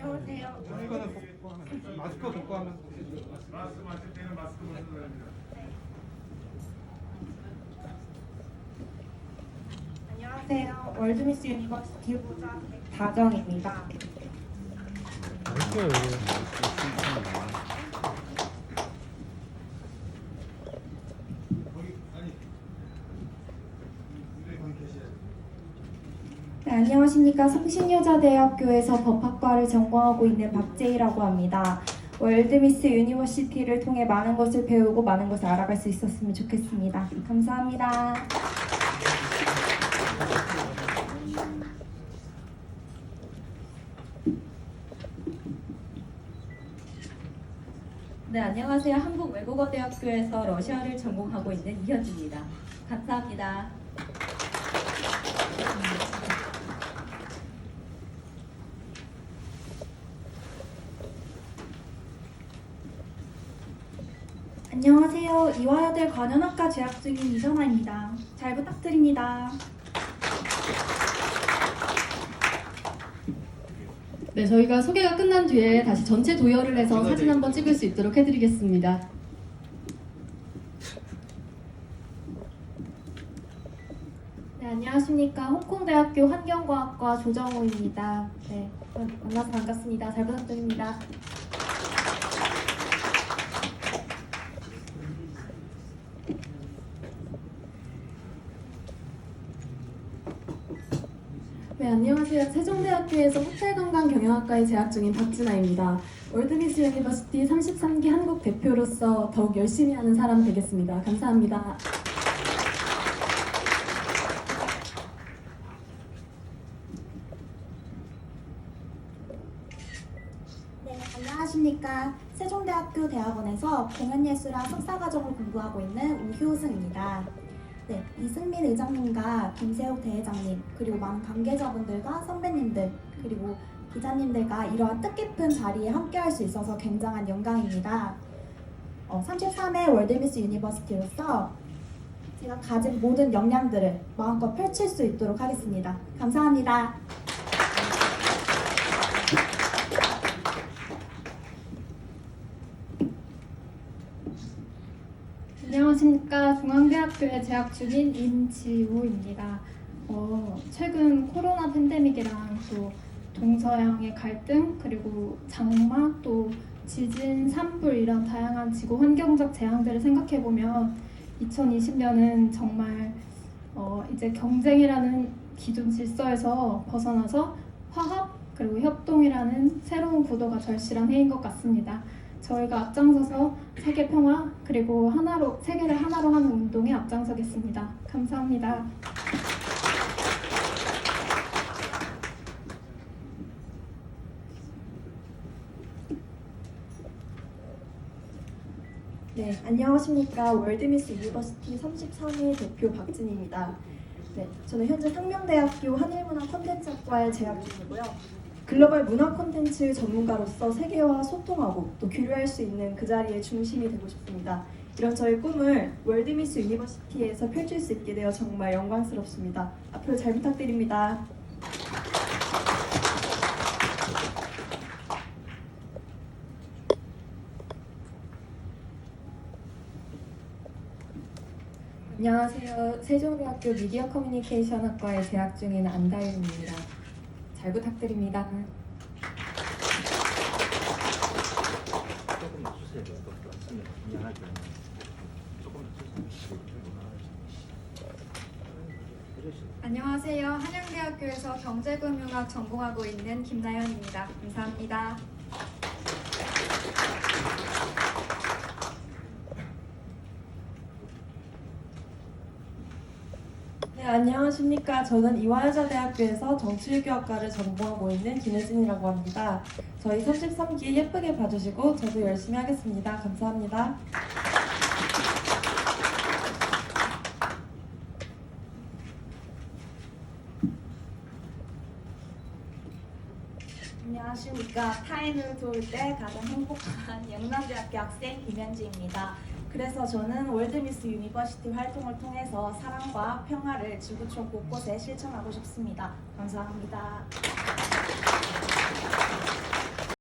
안녕하세요. 마스크는 벗고 하면 마스크 벗고 하면 마스크 마실 때는 마스크 벗어야 됩니다. 안녕하세요. 월드미스 유니버시티 후자 다정입니다. 거기 아니 거기 계셔야 돼. 네, 안녕하십니까. 성신여자대학교에서 법학과를 전공하고 있는 박재희라고 합니다. 월드미스 유니버시티를 통해 많은 것을 배우고 많은 것을 알아갈 수 있었으면 좋겠습니다. 감사합니다. 네, 안녕하세요. 한국외국어대학교에서 러시아를 전공하고 있는 이현주입니다. 감사합니다. 안녕하세요. 이화여대 관현학과 재학 중인 이선아입니다. 잘 부탁드립니다. 네, 저희가 소개가 끝난 뒤에 다시 전체 도열을 해서 사진 한번 찍을 수 있도록 해드리겠습니다. 네, 안녕하십니까. 홍콩대학교 환경과학과 조정호입니다. 네, 만나서 반갑습니다. 잘 부탁드립니다. 네, 안녕하세요. 세종대학교에서 호텔관광 경영학과에 재학 중인 박진아입니다. 월드미스 유니버시티 33기 한국 대표로서 더욱 열심히 하는 사람 되겠습니다. 감사합니다. 네, 안녕하십니까. 세종대학교 대학원에서 공연예술학 석사과정을 공부하고 있는 우효승입니다. 네, 이승민 의장님과 김세욱 대회장님, 그리고 많은 관계자분들과 선배님들, 그리고 기자님들과 이러한 뜻깊은 자리에 함께할 수 있어서 굉장한 영광입니다. 어, 33회 월드미스 유니버시티로서 제가 가진 모든 역량들을 마음껏 펼칠 수 있도록 하겠습니다. 감사합니다. 안녕하십니까 중앙대학교에 재학 중인 임지우입니다. 어, 최근 코로나 팬데믹이랑 또 동서양의 갈등 그리고 장마 또 지진, 산불 이런 다양한 지구 환경적 재앙들을 생각해 보면 2020년은 정말 어, 이제 경쟁이라는 기존 질서에서 벗어나서 화합 그리고 협동이라는 새로운 구도가 절실한 해인 것 같습니다. 저희가 앞장서서 세계 평화 그리고 하나로 세계를 하나로 하는 운동에 앞장서겠습니다. 감사합니다. 네, 안녕하십니까. 월드미스 유니버시티 33회 대표 박진희입니다. 네, 저는 현재 상명대학교 한일문화 콘텐츠학과에 재학 중이고요. 글로벌 문화 콘텐츠 전문가로서 세계와 소통하고 또 교류할 수 있는 그 자리의 중심이 되고 싶습니다. 이런 저의 꿈을 월드미스 유니버시티에서 펼칠 수 있게 되어 정말 영광스럽습니다. 앞으로 잘 부탁드립니다. 안녕하세요. 세종대학교 미디어 커뮤니케이션 학과에 재학 중인 안다윤입니다. 잘 부탁드립니다. 조금 주세요. 또 왔습니다. 미안하게. 조금 주세요. 안녕하세요. 한양대학교에서 경제금융학 전공하고 있는 김나연입니다. 감사합니다. 네, 안녕하십니까. 저는 이화여자대학교에서 정치외교학과를 전공하고 있는 김혜진이라고 합니다. 저희 33기 예쁘게 봐주시고 저도 열심히 하겠습니다. 감사합니다. 안녕하십니까. 타인을 도울 때 가장 행복한 영남대학교 학생 김현지입니다. 그래서 저는 월드미스 유니버시티 활동을 통해서 사랑과 평화를 지구촌 곳곳에 실천하고 싶습니다. 감사합니다.